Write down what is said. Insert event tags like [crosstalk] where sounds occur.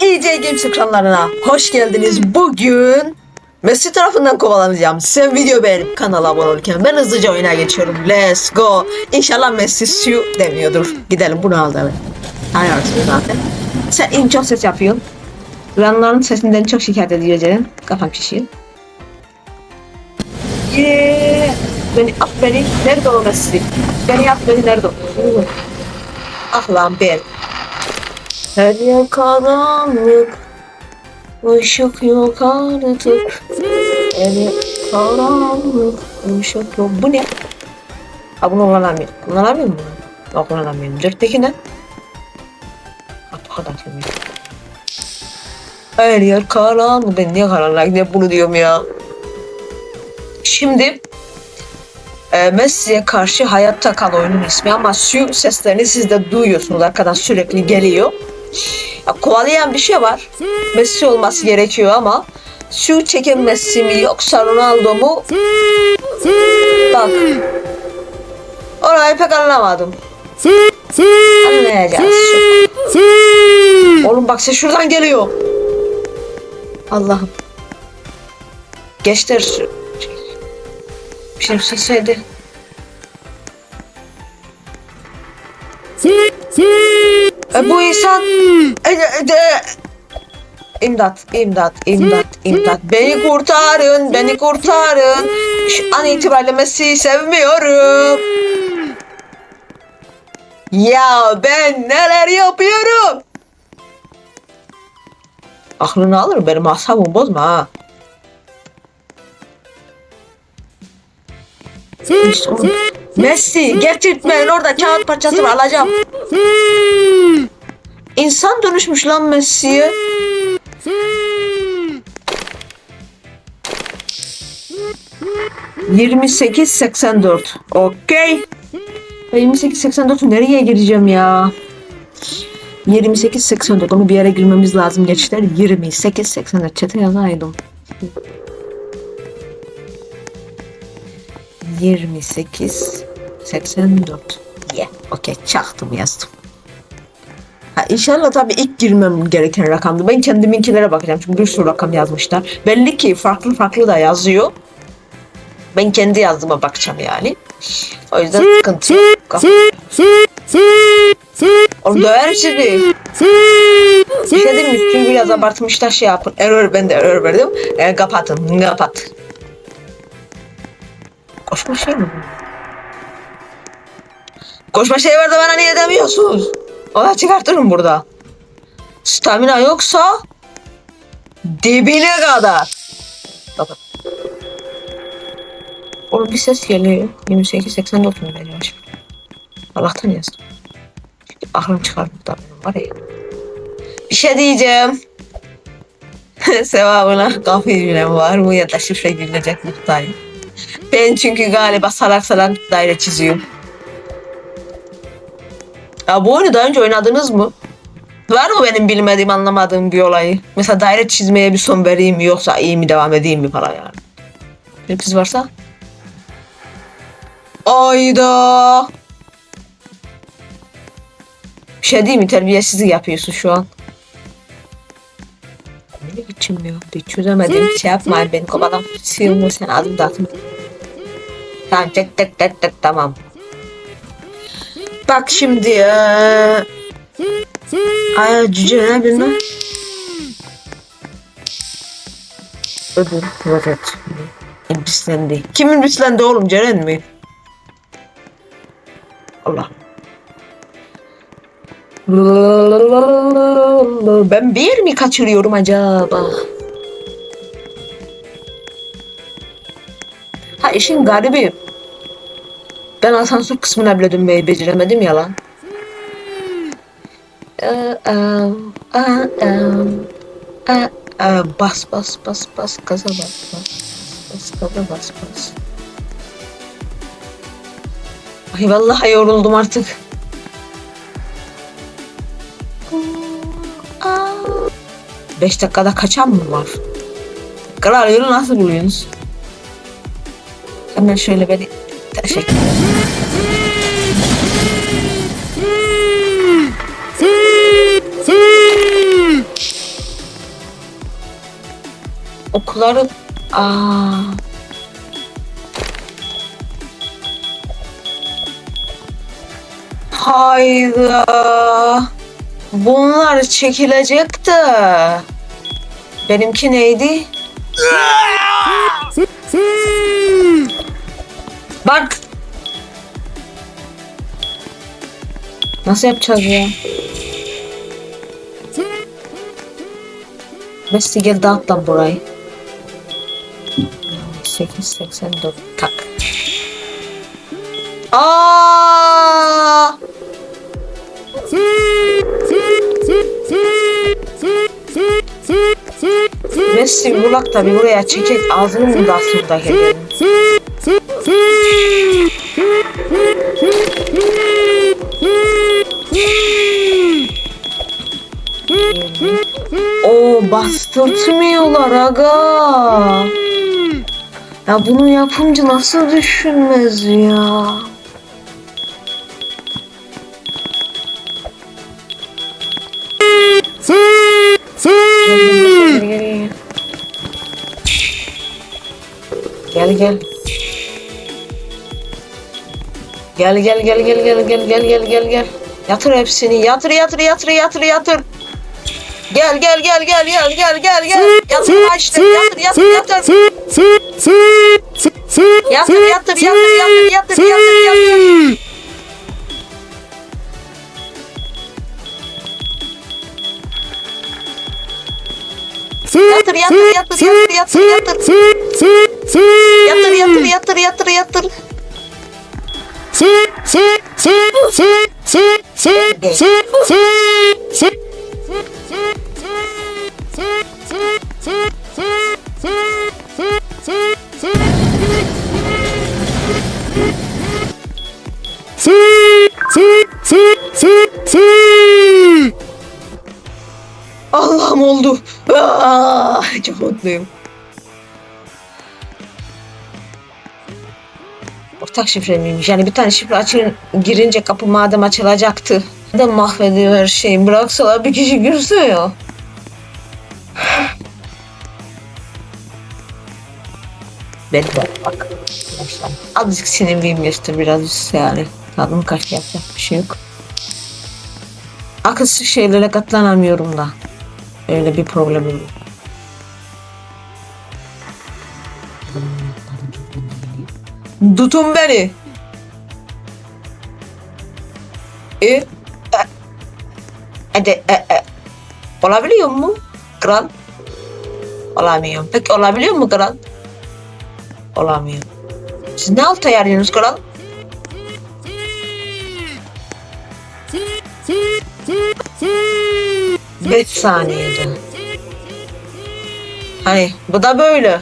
EJ Games ekranlarına hoş geldiniz. Bugün Messi tarafından kovalanacağım. Sen video beğenip kanala abone olurken ben hızlıca oyuna geçiyorum. Let's go. İnşallah Messi su demiyordur. Gidelim bunu al evet. Hayırsın zaten. Sen en çok ses yapıyorsun. Ranların sesinden çok şikayet ediyor canım. Kafam şişiyor. Yeah. Beni at beni. Nerede o Messi? Beni at beni nerede o? Ah lan ben. Her yer karanlık. Işık yok artık. Her yer karanlık. Işık yok. Bu ne? Ha bunu kullanamıyorum. Kullanamıyor mu? Yok kullanamıyorum. Dörtteki ne? Bu kadar temiz. Her yer karanlık. Ben niye karanlık diye bunu diyorum ya. Şimdi e, Messi'ye karşı hayatta kal oyunun ismi ama şu seslerini siz de duyuyorsunuz arkadan sürekli geliyor. Ya, kovalayan bir şey var. Messi olması gerekiyor ama şu çeken Messi mi yoksa Ronaldo mu? Bak. Orayı pek anlamadım. Anlayacağız. Oğlum bak ses şuradan geliyor. Allah'ım. Geçtir. Bir şey söyledi. E, bu insan e, e, de- İmdat, imdat, imdat, imdat. Beni kurtarın, beni kurtarın. Şu an itibariyle Messi'yi sevmiyorum. Ya ben neler yapıyorum? Aklını alır benim asabımı bozma ha. Messi gerçekten orada kağıt parçası var alacağım. İnsan dönüşmüş lan Messi'ye. Yirmi sekiz seksen dört. Okey. Yirmi sekiz seksen dört nereye gireceğim ya? 28-84 onu bir yere girmemiz lazım gençler 28-84 çete yazaydım 28 84 Yeah. Okey çaktım yazdım. Ha, inşallah tabii ilk girmem gereken rakamdı. Ben kendiminkilere bakacağım çünkü bir sürü rakam yazmışlar. Belli ki farklı farklı da yazıyor. Ben kendi yazdığıma bakacağım yani. O yüzden sıkıntı yok. Oğlum döver sizi. Bir şey mi? Çünkü biraz abartmışlar şey yapın. Error ben de error verdim. E, kapatın. Kapat. Koşma şey mi bu? Koşma şey var da bana niye demiyorsunuz? Ona çıkartırım burada. Stamina yoksa dibine kadar. Bakın. Oğlum bir ses geliyor. 28 89 mu veriyor şimdi? Allah'tan yazdım. Şimdi aklım çıkar burada benim var ya. Bir şey diyeceğim. [laughs] Sevabına bilen var mı ya da şifre girilecek muhtayım. Ben çünkü galiba salak salak daire çiziyorum. Ya bu oyunu daha önce oynadınız mı? Var mı benim bilmediğim anlamadığım bir olayı? Mesela daire çizmeye bir son vereyim mi yoksa iyi mi devam edeyim mi falan yani. Bir kız varsa? Ayda. Bir şey değil mi? Terbiyesizlik yapıyorsun şu an. Ne biçim ya? Bir çözemedim. Şey yapmayın beni kovalam. Sıyırma sen adım da atma. Tamam tek tek tek tek tamam. Bak şimdi eee... Ay cüce ne bilmem. Ödül. Evet. Bislendi. Kimin bislendi oğlum Ceren mi? Allah. Ben bir mi kaçırıyorum acaba? İşin garibi. Ben asansör kısmına bile dönmeyi beceremedim ya lan. Aa, aa, aa, aa, Bas bas bas bas gaza bas bas. Bas gaza bas bas. Ay vallahi yoruldum artık. Beş dakikada kaçan mı var? Kral yolu nasıl buluyorsunuz? Ona şöyle böyle teşekkür ederim. Okuları... Aa. Hayda. Bunlar çekilecekti. Benimki neydi? Bak. Nasıl yapacağız ya? Messi gel dağıt lan burayı. 884 tak. Aa! Messi buraya çekek ağzını mı da sırda gelelim. O bastırtmıyorlar aga. Ya bunu yapımcı nasıl düşünmez ya? Gel gel gel gel. Gel gel gel gel gel gel gel gel. Yatır hepsini yatır yatır yatır yatır yatır. Gel gel gel gel gel gel gel gel. Yatır işte yatır yatır yatır. Yatır yatır yatır yatır yatır yatır yatır. Yatır yatır yatır yatır yatır yatır. Yatır yatır yatır yatır yatır. Allah'ım çok mutluyum. Ortak şifre? Yani bir tane şifre açın girince kapı madem açılacaktı. Neden mahvediyor her şeyi? Bıraksalar bir kişi girse ya. Ben bak. Arkadaşlar. Azıcık sinirliyim göster biraz üstü yani. Tadım kaç yapacak bir şey yok. Akılsız şeylere katlanamıyorum da. Öyle bir problemim var. Tutun beni. E? e, Hadi e, e. Olabiliyor mu? Kral? Olamıyorum. Peki olabiliyor mu kral? Olamıyor. Siz ne alt ayarlıyorsunuz kral? Beş saniyede. Hani bu da böyle.